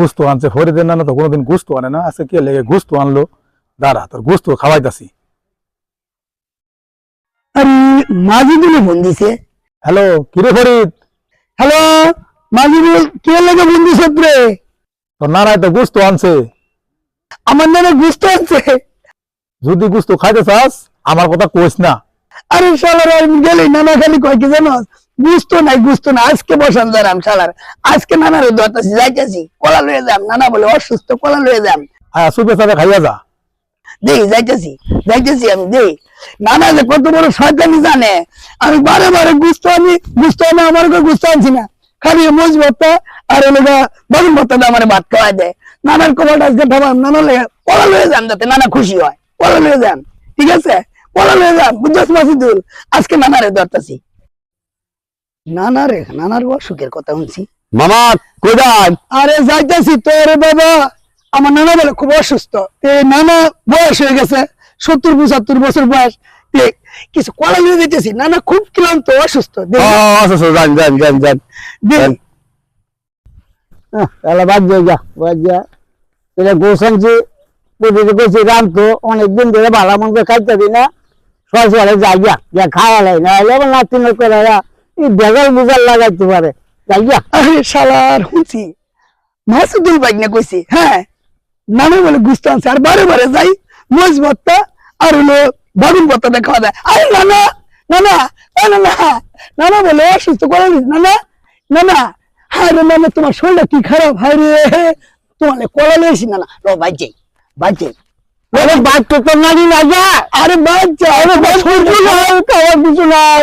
গুস্ত আনছে ফরিদের নানা তো কোনোদিন গুস্ত আনে না। আজকে কে লেগে গুস্ত আনলো? দাঁড়া তোর গুস্ত খাওয়াইতাছি। আরে মাজিদুল ফোন দিছে। হ্যালো কিরে ফরিদ? হ্যালো মাজিদুল কে লাগে ফোন দিছে রে তোর নানাই তো গুস্ত আনছে। আমার নামে গুস্ত আছে যদি গুস্ত খাইতে চাস আমার কথা কইস না। আরে শালার গেলে নানা খালি কয় কি জানো গুস্ত নাই বুঝতো না। আজকে বসান যারাম শালার। আজকে নানার দরতাছি যাইতেছি। কলা লয়ে যাম নানা বলে অসুস্থ কলা লয়ে যাম। আয়া সুপে সাথে খাইয়া যা। দেই যাইতেছি যাইতেছি আমি দেই। নানা যে কত বড় শয়তানি জানে। আমি বারে বারে গুস্ত আনি গুস্ত আনি আমার কাছে গুস্ত আনছি না। খালি মোজ ভর্তা আর এলাকা বাগুন দিয়ে আমার ভাত খাওয়াই দেয়। নানার কপালটা আজকে ঠাবাম নানা লেগে কলা লয়ে যান যাতে নানা খুশি হয়। কলা লয়ে যান ঠিক আছে? কলা লয়ে যান বুঝছিস মাসিদুল? আজকে নানারে নানার অসুখের কথা শুনছি। মামা কোদান আরে যাইতেছি তো রে বাবা। আমার নানা বলে খুব অসুস্থ। এই নানা বয়স হয়ে গেছে সত্তর পঁচাত্তর বছর বয়স। এ, কিছু কলা নিয়ে দিতেছি নানা খুব ক্লান্ত অসুস্থ। যান যান যান যান। দে- তাহলে বাদ দিয়ে যা বাদ যা এটা রাম তো অনেকদিন ধরে ভালো মন্দ খাইতে দিই না। সয় সরে যাই যা যা খাওয়া লাই না হলে আমার নাতি করে এই বুজাল লাগাইতে পারে। আরে শালার শুনছি। মাসুদুল বাইক কইছি হ্যাঁ? নানা বলে গুস্ত আনছে আর বারে বারে যাই মোজ ভত্তা আর হলো বাগুন ভত্তা দেখা দেয়। আরে নানা নানা এ নানা নানা বলে অসুস্থ করে দিস নানা নানা হায় রে নানা তোমার শরীরটা কি খারাপ? হায় রে তোমার কলা লো যাই বাইক যাই। আরে বাচ্চা তো না যা। আরে কিছু নাই।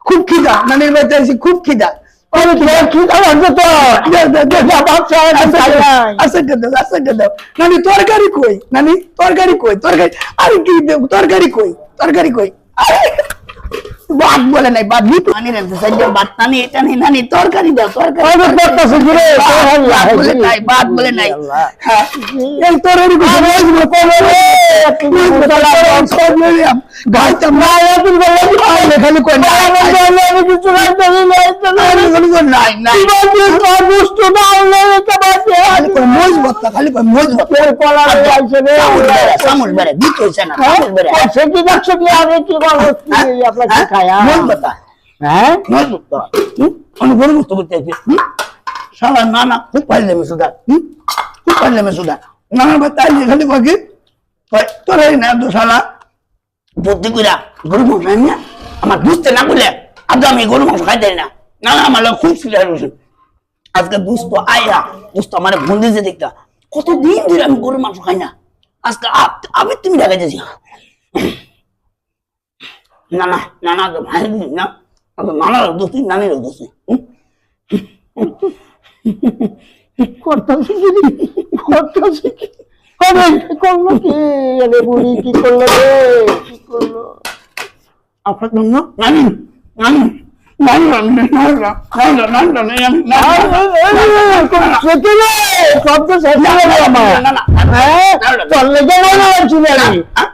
खूब खिदा नंदीरबाई खूप खिदा. असं गदव नानी तोरकारी कोय नानी अरे तरकारी कोई तरकारी कोई अरे! বাদ বলে নাই বাদ দিত। পানি রাখতে সাইড বাদ টানি এটা নি নানি তরকারি দাও তরকারি ওই করতেছে ঘুরে বাদ বলে নাই বাদ হ্যাঁ। বলে নাই। এই তোর এর কিছু নাই বলে কবে তুই বলা সব নিলাম গাইতাম না এখন বলে খাই খালি কই না আমি কিছু নাই নাই তুমি নাই নাই। বাদ দিয়ে তোর বুঝতো না হলে এটা বাদ খালি কই মোজ বত্তা খালি কই মোজ বত্তা। তোর কলা আইছে রে। সামুল বেরে দিতেছ না হ্যাঁ? সামুল বেরে সে কি দেখছ কি আমি কি বলছি হ্যাঁ? আপনাকে গরু মুক্ত করতে আছি। শালা না না খুব পারলে মে সুদা। খুব পারলে মে সুদা। নানা ভত্তা আইলে খালি বাকি তোর এই না তো শালা বুদ্ধি কইরা গরু মাংস আনি আমার বুঝতে না বলে আজ আমি গরু মাংস খাইতে না না। না আমার খুব সিরিয়াস হয়েছে আজকে বুঝতো আয়া বুঝতো আমার ফোন দিয়েছে দেখতা। কতদিন ধরে আমি গরুর মাংস খাই না। আজকে আমি তুমি দেখা যাচ্ছি না না না না তো ভাই না তো দোষী নানিরও দোষী কর্তা শিখিনি কর্তা কি বুড়ি কি করল কি করল আপনার জন্য নানি নানি চলে যাব না